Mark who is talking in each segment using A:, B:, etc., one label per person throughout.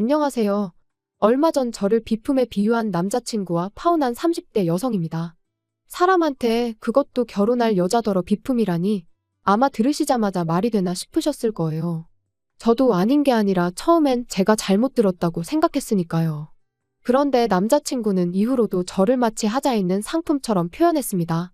A: 안녕하세요. 얼마 전 저를 비품에 비유한 남자친구와 파혼한 30대 여성입니다. 사람한테 그것도 결혼할 여자더러 비품이라니 아마 들으시자마자 말이 되나 싶으셨을 거예요. 저도 아닌 게 아니라 처음엔 제가 잘못 들었다고 생각했으니까요. 그런데 남자친구는 이후로도 저를 마치 하자 있는 상품처럼 표현했습니다.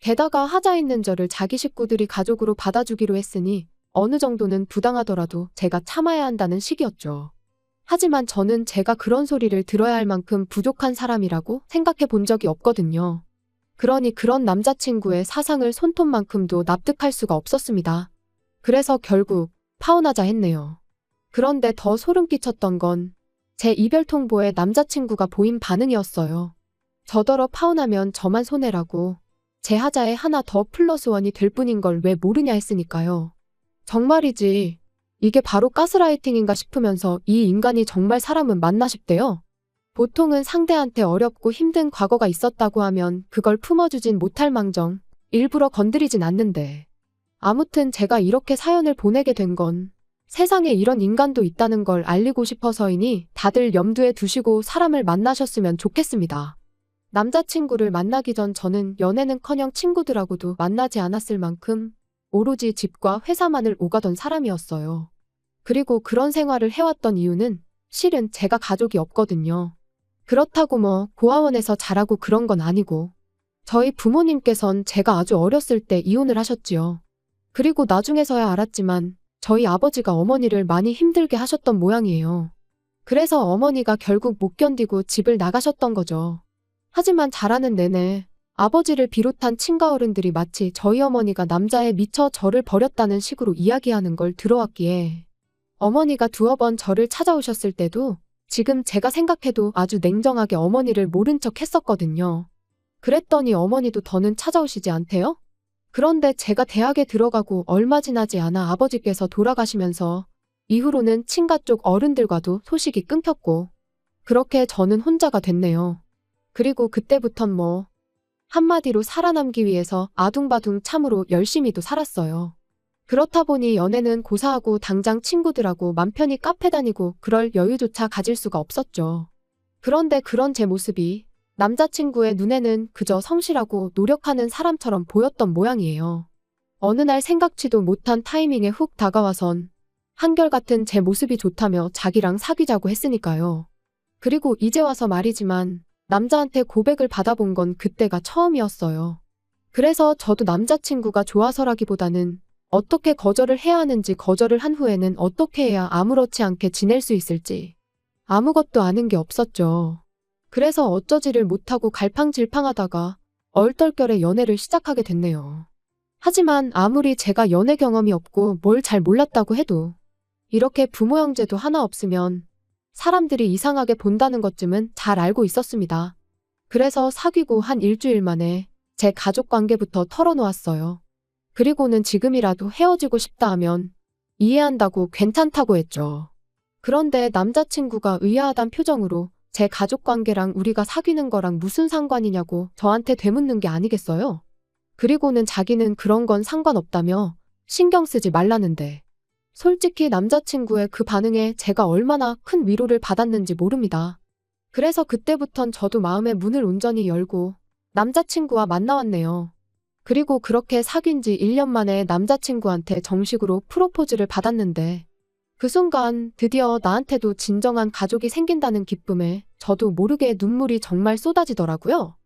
A: 게다가 하자 있는 저를 자기 식구들이 가족으로 받아주기로 했으니 어느 정도는 부당하더라도 제가 참아야 한다는 식이었죠. 하지만 저는 제가 그런 소리를 들어야 할 만큼 부족한 사람이라고 생각해 본 적이 없거든요. 그러니 그런 남자친구의 사상을 손톱만큼도 납득할 수가 없었습니다. 그래서 결국 파혼하자 했네요. 그런데 더 소름 끼쳤던 건 제 이별 통보에 남자친구가 보인 반응이었어요. 저더러 파혼하면 저만 손해라고 제 하자에 하나 더 플러스 원이 될 뿐인 걸 왜 모르냐 했으니까요. 정말이지. 이게 바로 가스라이팅인가 싶으면서 이 인간이 정말 사람은 맞나 싶대요. 보통은 상대한테 어렵고 힘든 과거가 있었다고 하면 그걸 품어주진 못할 망정 일부러 건드리진 않는데. 아무튼 제가 이렇게 사연을 보내게 된 건 세상에 이런 인간도 있다는 걸 알리고 싶어서이니 다들 염두에 두시고 사람을 만나셨으면 좋겠습니다. 남자친구를 만나기 전 저는 연애는커녕 친구들하고도 만나지 않았을 만큼 오로지 집과 회사만을 오가던 사람이었어요. 그리고 그런 생활을 해왔던 이유는 실은 제가 가족이 없거든요. 그렇다고 뭐 고아원에서 자라고 그런 건 아니고 저희 부모님께선 제가 아주 어렸을 때 이혼을 하셨지요. 그리고 나중에서야 알았지만 저희 아버지가 어머니를 많이 힘들게 하셨던 모양이에요. 그래서 어머니가 결국 못 견디고 집을 나가셨던 거죠. 하지만 자라는 내내 아버지를 비롯한 친가 어른들이 마치 저희 어머니가 남자에 미쳐 저를 버렸다는 식으로 이야기하는 걸 들어왔기에 어머니가 두어 번 저를 찾아오셨을 때도 지금 제가 생각해도 아주 냉정하게 어머니를 모른 척 했었거든요. 그랬더니 어머니도 더는 찾아오시지 않대요? 그런데 제가 대학에 들어가고 얼마 지나지 않아 아버지께서 돌아가시면서 이후로는 친가 쪽 어른들과도 소식이 끊겼고 그렇게 저는 혼자가 됐네요. 그리고 그때부턴 뭐 한마디로 살아남기 위해서 아둥바둥 참으로 열심히도 살았어요. 그렇다 보니 연애는 고사하고 당장 친구들하고 맘 편히 카페 다니고 그럴 여유조차 가질 수가 없었죠. 그런데 그런 제 모습이 남자친구의 눈에는 그저 성실하고 노력하는 사람처럼 보였던 모양이에요. 어느 날 생각지도 못한 타이밍에 훅 다가와선 한결같은 제 모습이 좋다며 자기랑 사귀자고 했으니까요. 그리고 이제 와서 말이지만 남자한테 고백을 받아본 건 그때가 처음이었어요. 그래서 저도 남자친구가 좋아서라기보다는 어떻게 거절을 해야 하는지 거절을 한 후에는 어떻게 해야 아무렇지 않게 지낼 수 있을지 아무것도 아는 게 없었죠. 그래서 어쩌지를 못하고 갈팡질팡하다가 얼떨결에 연애를 시작하게 됐네요. 하지만 아무리 제가 연애 경험이 없고 뭘 잘 몰랐다고 해도 이렇게 부모 형제도 하나 없으면 사람들이 이상하게 본다는 것쯤은 잘 알고 있었습니다. 그래서 사귀고 한 일주일 만에 제 가족 관계부터 털어놓았어요. 그리고는 지금이라도 헤어지고 싶다 하면 이해한다고 괜찮다고 했죠. 그런데 남자친구가 의아하단 표정으로 제 가족 관계랑 우리가 사귀는 거랑 무슨 상관이냐고 저한테 되묻는 게 아니겠어요? 그리고는 자기는 그런 건 상관없다며 신경 쓰지 말라는데. 솔직히 남자친구의 그 반응에 제가 얼마나 큰 위로를 받았는지 모릅니다. 그래서 그때부턴 저도 마음의 문을 온전히 열고 남자친구와 만나왔네요. 그리고 그렇게 사귄 지 1년 만에 남자친구한테 정식으로 프로포즈를 받았는데 그 순간 드디어 나한테도 진정한 가족이 생긴다는 기쁨에 저도 모르게 눈물이 정말 쏟아지더라고요.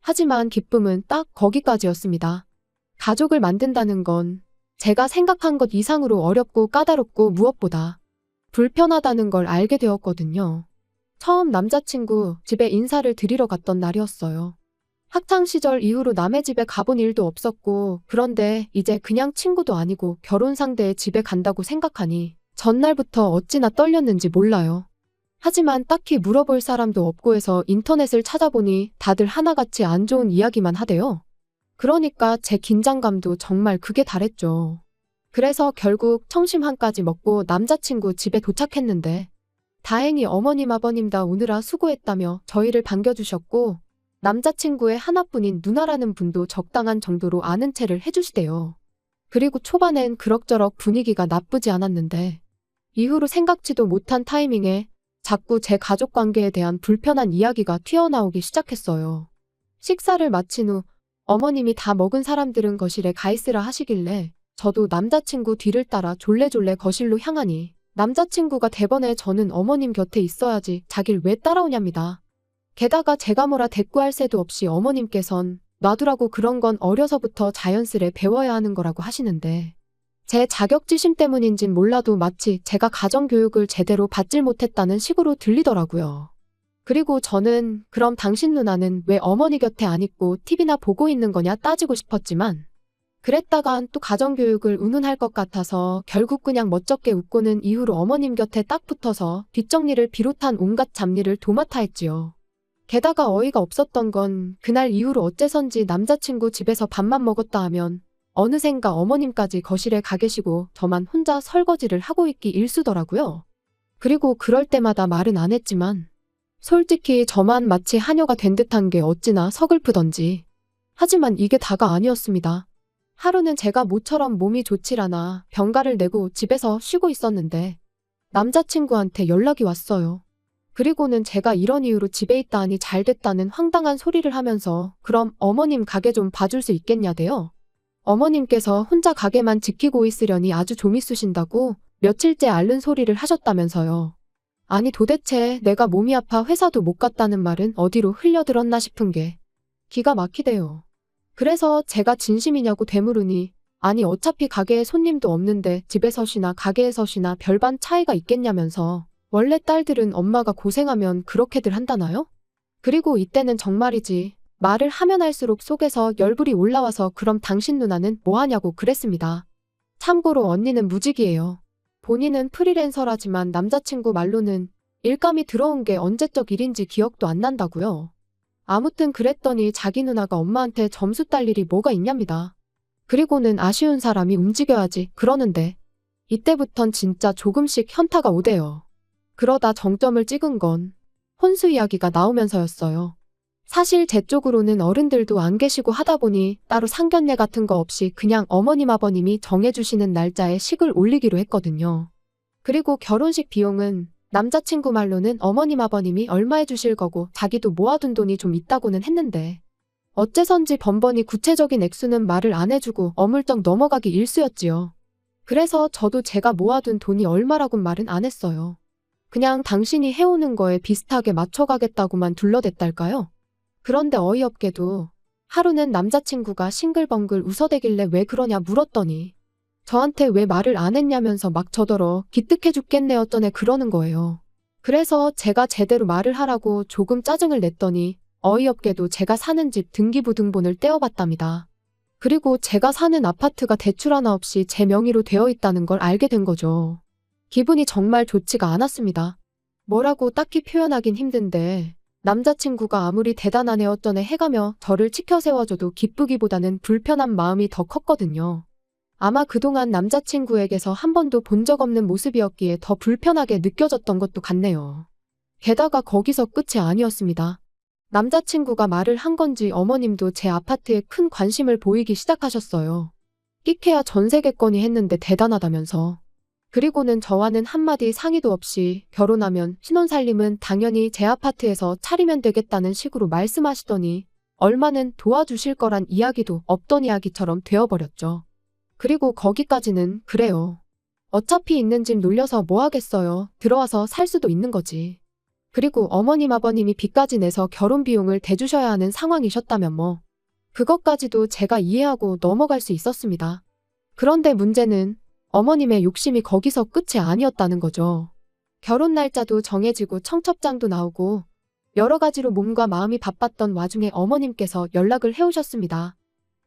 A: 하지만 기쁨은 딱 거기까지였습니다. 가족을 만든다는 건 제가 생각한 것 이상으로 어렵고 까다롭고 무엇보다 불편하다는 걸 알게 되었거든요. 처음 남자친구 집에 인사를 드리러 갔던 날이었어요. 학창 시절 이후로 남의 집에 가본 일도 없었고, 그런데 이제 그냥 친구도 아니고 결혼 상대의 집에 간다고 생각하니 전날부터 어찌나 떨렸는지 몰라요. 하지만 딱히 물어볼 사람도 없고 해서 인터넷을 찾아보니 다들 하나같이 안 좋은 이야기만 하대요. 그러니까 제 긴장감도 정말 극에 달했죠. 그래서 결국 청심한까지 먹고 남자친구 집에 도착했는데 다행히 어머님 아버님 다 오느라 수고했다며 저희를 반겨주셨고 남자친구의 하나뿐인 누나라는 분도 적당한 정도로 아는 체를 해주시대요. 그리고 초반엔 그럭저럭 분위기가 나쁘지 않았는데 이후로 생각지도 못한 타이밍에 자꾸 제 가족 관계에 대한 불편한 이야기가 튀어나오기 시작했어요. 식사를 마친 후 어머님이 다 먹은 사람들은 거실에 가 있으라 하시길래 저도 남자친구 뒤를 따라 졸래졸래 거실로 향하니 남자친구가 대번에 저는 어머님 곁에 있어야지 자길 왜 따라오냐입니다. 게다가 제가 뭐라 대꾸할 새도 없이 어머님께선 놔두라고 그런 건 어려서부터 자연스레 배워야 하는 거라고 하시는데 제 자격지심 때문인진 몰라도 마치 제가 가정교육을 제대로 받질 못했다는 식으로 들리더라고요. 그리고 저는 그럼 당신 누나는 왜 어머니 곁에 안 있고 TV나 보고 있는 거냐 따지고 싶었지만 그랬다간 또 가정교육을 운운할 것 같아서 결국 그냥 멋쩍게 웃고는 이후로 어머님 곁에 딱 붙어서 뒷정리를 비롯한 온갖 잡일을 도맡아 했지요. 게다가 어이가 없었던 건 그날 이후로 어째선지 남자친구 집에서 밥만 먹었다 하면 어느샌가 어머님까지 거실에 가 계시고 저만 혼자 설거지를 하고 있기 일쑤더라고요. 그리고 그럴 때마다 말은 안 했지만 솔직히 저만 마치 하녀가 된 듯한 게 어찌나 서글프던지. 하지만 이게 다가 아니었습니다. 하루는 제가 모처럼 몸이 좋질 않아 병가를 내고 집에서 쉬고 있었는데 남자친구한테 연락이 왔어요. 그리고는 제가 이런 이유로 집에 있다 하니 잘 됐다는 황당한 소리를 하면서 그럼 어머님 가게 좀 봐줄 수 있겠냐대요. 어머님께서 혼자 가게만 지키고 있으려니 아주 좀 있으신다고 며칠째 앓는 소리를 하셨다면서요. 아니 도대체 내가 몸이 아파 회사도 못 갔다는 말은 어디로 흘려들었나 싶은 게 기가 막히대요. 그래서 제가 진심이냐고 되물으니 아니 어차피 가게에 손님도 없는데 집에서 쉬나 가게에서 쉬나 별반 차이가 있겠냐면서 원래 딸들은 엄마가 고생하면 그렇게들 한다나요? 그리고 이때는 정말이지 말을 하면 할수록 속에서 열불이 올라와서 그럼 당신 누나는 뭐 하냐고 그랬습니다. 참고로 언니는 무직이에요. 본인은 프리랜서라지만 남자친구 말로는 일감이 들어온 게 언제적 일인지 기억도 안 난다고요. 아무튼 그랬더니 자기 누나가 엄마한테 점수 딸 일이 뭐가 있냐입니다. 그리고는 아쉬운 사람이 움직여야지 그러는데 이때부턴 진짜 조금씩 현타가 오대요. 그러다 정점을 찍은 건 혼수 이야기가 나오면서였어요. 사실 제 쪽으로는 어른들도 안 계시고 하다 보니 따로 상견례 같은 거 없이 그냥 어머님 아버님이 정해주시는 날짜에 식을 올리기로 했거든요. 그리고 결혼식 비용은 남자친구 말로는 어머님 아버님이 얼마 해주실 거고 자기도 모아둔 돈이 좀 있다고는 했는데 어째선지 번번이 구체적인 액수는 말을 안 해주고 어물쩍 넘어가기 일쑤였지요. 그래서 저도 제가 모아둔 돈이 얼마라곤 말은 안 했어요. 그냥 당신이 해오는 거에 비슷하게 맞춰가겠다고만 둘러댔달까요? 그런데 어이없게도 하루는 남자친구가 싱글벙글 웃어대길래 왜 그러냐 물었더니 저한테 왜 말을 안 했냐면서 막 저더러 기특해 죽겠네 어쩌네 그러는 거예요. 그래서 제가 제대로 말을 하라고 조금 짜증을 냈더니 어이없게도 제가 사는 집 등기부등본을 떼어봤답니다. 그리고 제가 사는 아파트가 대출 하나 없이 제 명의로 되어 있다는 걸 알게 된 거죠. 기분이 정말 좋지가 않았습니다. 뭐라고 딱히 표현하긴 힘든데 남자친구가 아무리 대단한 애 어쩌네 해가며 저를 치켜 세워줘도 기쁘기보다는 불편한 마음이 더 컸거든요. 아마 그동안 남자친구에게서 한 번도 본 적 없는 모습이었기에 더 불편하게 느껴졌던 것도 같네요. 게다가 거기서 끝이 아니었습니다. 남자친구가 말을 한 건지 어머님도 제 아파트에 큰 관심을 보이기 시작하셨어요. 끼케야 전세계권이 했는데 대단하다면서. 그리고는 저와는 한마디 상의도 없이 결혼하면 신혼살림은 당연히 제 아파트에서 차리면 되겠다는 식으로 말씀하시더니 얼마는 도와주실 거란 이야기도 없던 이야기처럼 되어버렸죠. 그리고 거기까지는 그래요. 어차피 있는 집 놀려서 뭐 하겠어요. 들어와서 살 수도 있는 거지. 그리고 어머님 아버님이 빚까지 내서 결혼 비용을 대주셔야 하는 상황이셨다면 뭐. 그것까지도 제가 이해하고 넘어갈 수 있었습니다. 그런데 문제는 어머님의 욕심이 거기서 끝이 아니었다는 거죠. 결혼 날짜도 정해지고 청첩장도 나오고 여러 가지로 몸과 마음이 바빴던 와중에 어머님께서 연락을 해오셨습니다.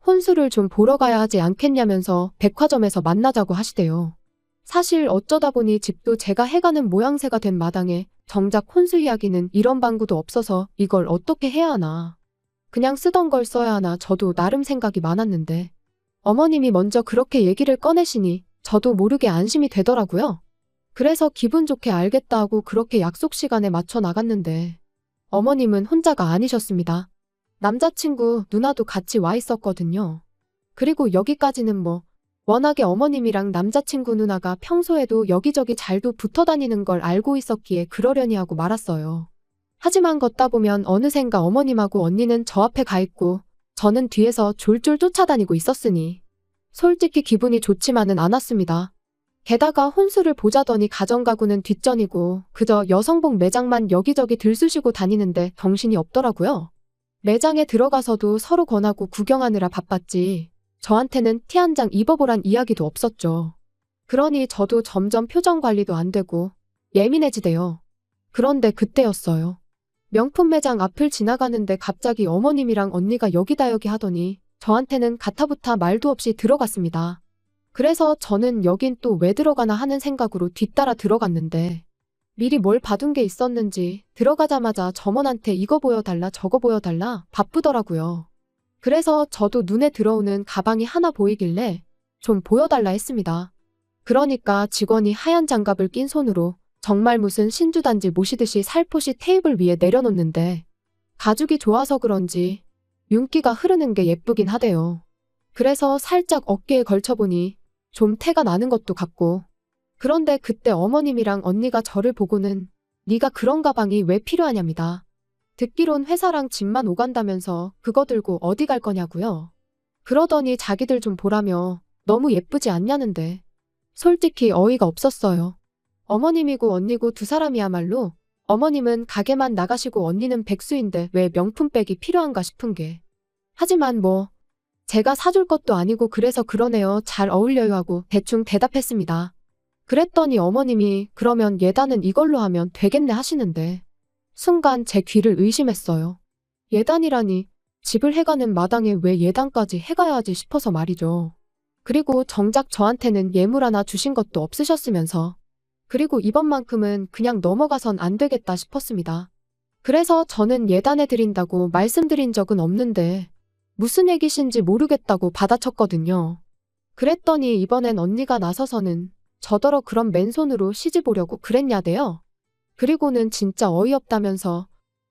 A: 혼수를 좀 보러 가야 하지 않겠냐면서 백화점에서 만나자고 하시대요. 사실 어쩌다 보니 집도 제가 해가는 모양새가 된 마당에 정작 혼수 이야기는 이런 방구도 없어서 이걸 어떻게 해야 하나. 그냥 쓰던 걸 써야 하나 저도 나름 생각이 많았는데 어머님이 먼저 그렇게 얘기를 꺼내시니 저도 모르게 안심이 되더라고요. 그래서 기분 좋게 알겠다 하고 그렇게 약속 시간에 맞춰 나갔는데 어머님은 혼자가 아니셨습니다. 남자친구 누나도 같이 와 있었거든요. 그리고 여기까지는 뭐 워낙에 어머님이랑 남자친구 누나가 평소에도 여기저기 잘도 붙어 다니는 걸 알고 있었기에 그러려니 하고 말았어요. 하지만 걷다 보면 어느샌가 어머님하고 언니는 저 앞에 가 있고 저는 뒤에서 졸졸 쫓아다니고 있었으니 솔직히 기분이 좋지만은 않았습니다. 게다가 혼수를 보자더니 가정가구는 뒷전이고 그저 여성복 매장만 여기저기 들쑤시고 다니는데 정신이 없더라고요. 매장에 들어가서도 서로 권하고 구경하느라 바빴지. 저한테는 티 한 장 입어보란 이야기도 없었죠. 그러니 저도 점점 표정 관리도 안 되고 예민해지대요. 그런데 그때였어요. 명품 매장 앞을 지나가는데 갑자기 어머님이랑 언니가 여기다 여기 하더니 저한테는 가타부타 말도 없이 들어갔습니다. 그래서 저는 여긴 또 왜 들어가나 하는 생각으로 뒤따라 들어갔는데 미리 뭘 봐둔 게 있었는지 들어가자마자 점원한테 이거 보여달라 저거 보여달라 바쁘더라고요. 그래서 저도 눈에 들어오는 가방이 하나 보이길래 좀 보여달라 했습니다. 그러니까 직원이 하얀 장갑을 낀 손으로 정말 무슨 신주단지 모시듯이 살포시 테이블 위에 내려놓는데 가죽이 좋아서 그런지 윤기가 흐르는 게 예쁘긴 하대요. 그래서 살짝 어깨에 걸쳐보니 좀 태가 나는 것도 같고 그런데 그때 어머님이랑 언니가 저를 보고는 네가 그런 가방이 왜 필요하냐입니다. 듣기론 회사랑 집만 오간다면서 그거 들고 어디 갈 거냐고요. 그러더니 자기들 좀 보라며 너무 예쁘지 않냐는데 솔직히 어이가 없었어요. 어머님이고 언니고 두 사람이야말로 어머님은 가게만 나가시고 언니는 백수인데 왜 명품백이 필요한가 싶은 게. 하지만 뭐 제가 사줄 것도 아니고 그래서 그러네요. 잘 어울려요 하고 대충 대답했습니다. 그랬더니 어머님이 그러면 예단은 이걸로 하면 되겠네 하시는데 순간 제 귀를 의심했어요. 예단이라니 집을 해가는 마당에 왜 예단까지 해가야 하지 싶어서 말이죠. 그리고 정작 저한테는 예물 하나 주신 것도 없으셨으면서 그리고 이번만큼은 그냥 넘어가선 안 되겠다 싶었습니다. 그래서 저는 예단해 드린다고 말씀드린 적은 없는데 무슨 얘기신지 모르겠다고 받아쳤거든요. 그랬더니 이번엔 언니가 나서서는 저더러 그런 맨손으로 시집 오려고 그랬냐대요. 그리고는 진짜 어이없다면서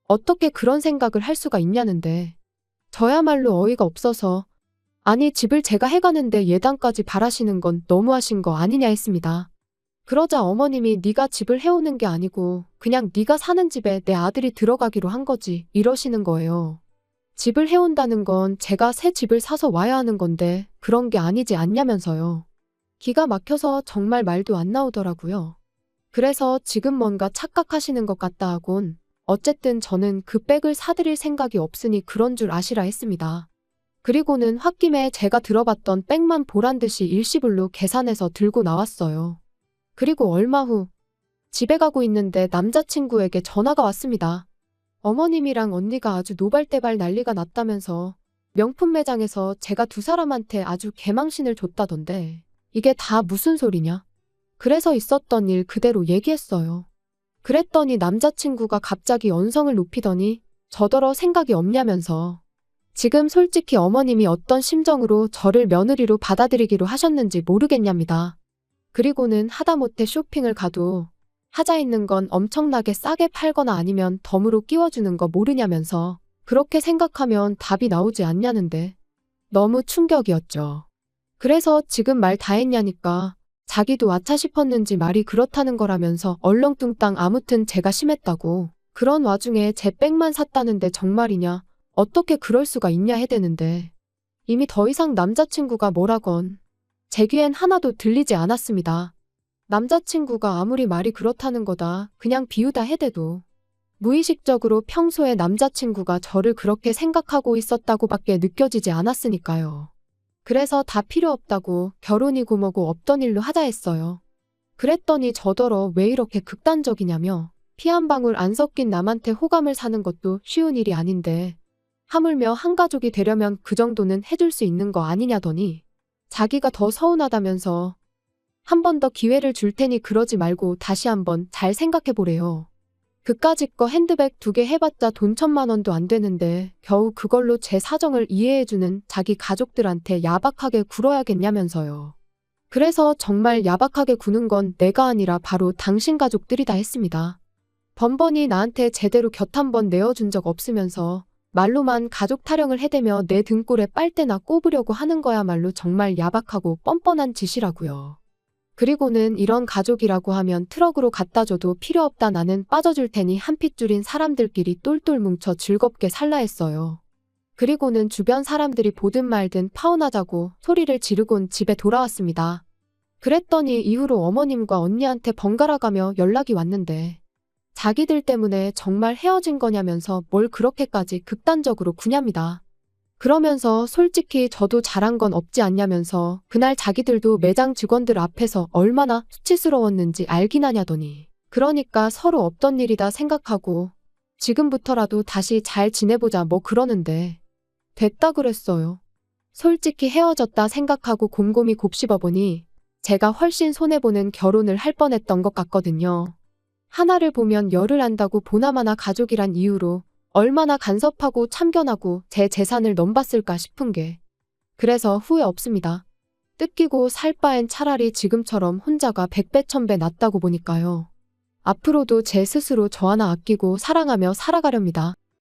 A: 어떻게 그런 생각을 할 수가 있냐는데 저야말로 어이가 없어서 아니 집을 제가 해가는데 예단까지 바라시는 건 너무하신 거 아니냐 했습니다. 그러자 어머님이 네가 집을 해오는 게 아니고 그냥 네가 사는 집에 내 아들이 들어가기로 한 거지 이러시는 거예요. 집을 해온다는 건 제가 새 집을 사서 와야 하는 건데 그런 게 아니지 않냐면서요. 기가 막혀서 정말 말도 안 나오더라고요. 그래서 지금 뭔가 착각하시는 것 같다 하곤 어쨌든 저는 그 백을 사드릴 생각이 없으니 그런 줄 아시라 했습니다. 그리고는 홧김에 제가 들어봤던 백만 보란 듯이 일시불로 계산해서 들고 나왔어요. 그리고 얼마 후 집에 가고 있는데 남자친구에게 전화가 왔습니다. 어머님이랑 언니가 아주 노발대발 난리가 났다면서 명품 매장에서 제가 두 사람한테 아주 개망신을 줬다던데 이게 다 무슨 소리냐? 그래서 있었던 일 그대로 얘기했어요. 그랬더니 남자친구가 갑자기 언성을 높이더니 저더러 생각이 없냐면서 지금 솔직히 어머님이 어떤 심정으로 저를 며느리로 받아들이기로 하셨는지 모르겠냐입니다. 그리고는 하다못해 쇼핑을 가도 하자 있는 건 엄청나게 싸게 팔거나 아니면 덤으로 끼워주는 거 모르냐면서 그렇게 생각하면 답이 나오지 않냐는데 너무 충격이었죠. 그래서 지금 말 다 했냐니까 자기도 아차 싶었는지 말이 그렇다는 거라면서 얼렁뚱땅 아무튼 제가 심했다고 그런 와중에 제 백만 샀다는데 정말이냐 어떻게 그럴 수가 있냐 해대는데 이미 더 이상 남자친구가 뭐라건 제 귀엔 하나도 들리지 않았습니다. 남자친구가 아무리 말이 그렇다는 거다 그냥 비우다 해대도 무의식적으로 평소에 남자친구가 저를 그렇게 생각하고 있었다고밖에 느껴지지 않았으니까요. 그래서 다 필요 없다고 결혼이고 뭐고 없던 일로 하자 했어요. 그랬더니 저더러 왜 이렇게 극단적이냐며 피 한 방울 안 섞인 남한테 호감을 사는 것도 쉬운 일이 아닌데 하물며 한 가족이 되려면 그 정도는 해줄 수 있는 거 아니냐더니 자기가 더 서운하다면서 한 번 더 기회를 줄 테니 그러지 말고 다시 한번 잘 생각해 보래요. 그까짓 거 핸드백 두 개 해봤자 돈 천만 원도 안 되는데 겨우 그걸로 제 사정을 이해해주는 자기 가족들한테 야박하게 굴어야겠냐면서요. 그래서 정말 야박하게 구는 건 내가 아니라 바로 당신 가족들이다 했습니다. 번번이 나한테 제대로 곁 한 번 내어준 적 없으면서 말로만 가족 타령을 해대며 내 등골에 빨대나 꼽으려고 하는 거야말로 정말 야박하고 뻔뻔한 짓이라고요. 그리고는 이런 가족이라고 하면 트럭으로 갖다 줘도 필요 없다 나는 빠져줄 테니 한 핏줄인 사람들끼리 똘똘 뭉쳐 즐겁게 살라 했어요. 그리고는 주변 사람들이 보든 말든 파혼하자고 소리를 지르곤 집에 돌아왔습니다. 그랬더니 이후로 어머님과 언니한테 번갈아 가며 연락이 왔는데 자기들 때문에 정말 헤어진 거냐면서 뭘 그렇게까지 극단적으로 구냐입니다. 그러면서 솔직히 저도 잘한 건 없지 않냐면서 그날 자기들도 매장 직원들 앞에서 얼마나 수치스러웠는지 알긴 하냐더니 그러니까 서로 없던 일이다 생각하고 지금부터라도 다시 잘 지내보자 뭐 그러는데 됐다 그랬어요. 솔직히 헤어졌다 생각하고 곰곰이 곱씹어보니 제가 훨씬 손해보는 결혼을 할 뻔했던 것 같거든요. 하나를 보면 열을 안다고 보나마나 가족이란 이유로 얼마나 간섭하고 참견하고 제 재산을 넘봤을까 싶은 게 그래서 후회 없습니다. 뜯기고 살 바엔 차라리 지금처럼 혼자가 백배 천배 낫다고 보니까요. 앞으로도 제 스스로 저 하나 아끼고 사랑하며 살아가렵니다.